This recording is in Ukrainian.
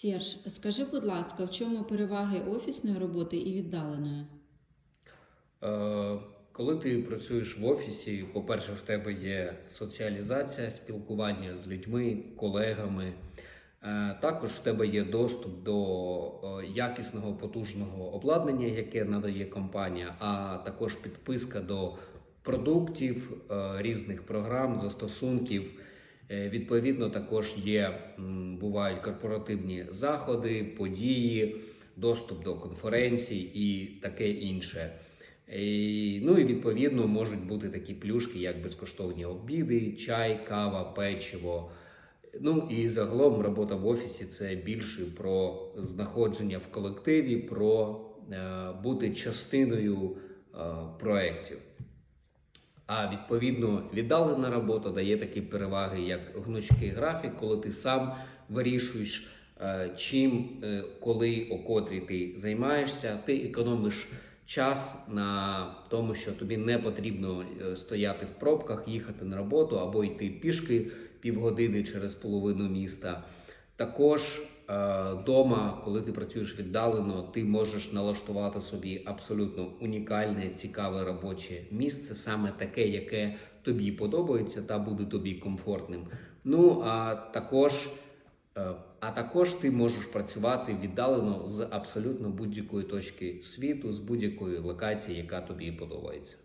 Серж, скажи, будь ласка, в чому переваги офісної роботи і віддаленої? Е, Коли ти працюєш в офісі, по-перше, в тебе є соціалізація, спілкування з людьми, колегами. Е, Також в тебе є доступ до е, якісного потужного обладнання, яке надає компанія, а також підписка до продуктів, е, різних програм, застосунків. Е, Відповідно, також є бувають корпоративні заходи, події, доступ до конференцій і таке інше. І, ну і відповідно можуть бути такі плюшки, як безкоштовні обіди, чай, кава, печиво. Ну і загалом робота в офісі це більше про знаходження в колективі, про е, бути частиною е, проєктів. А відповідно віддалена робота дає такі переваги, як гнучкий графік, коли ти сам вирішуєш, е, чим, е, коли, о котрій ти займаєшся, ти економиш час на тому, що тобі не потрібно е, стояти в пробках, їхати на роботу або йти пішки півгодини через половину міста. Також Дома, коли ти працюєш віддалено, ти можеш налаштувати собі абсолютно унікальне, цікаве робоче місце, саме таке, яке тобі подобається та буде тобі комфортним. Ну а також, е, а також ти можеш працювати віддалено з абсолютно будь-якої точки світу, з будь-якої локації, яка тобі подобається.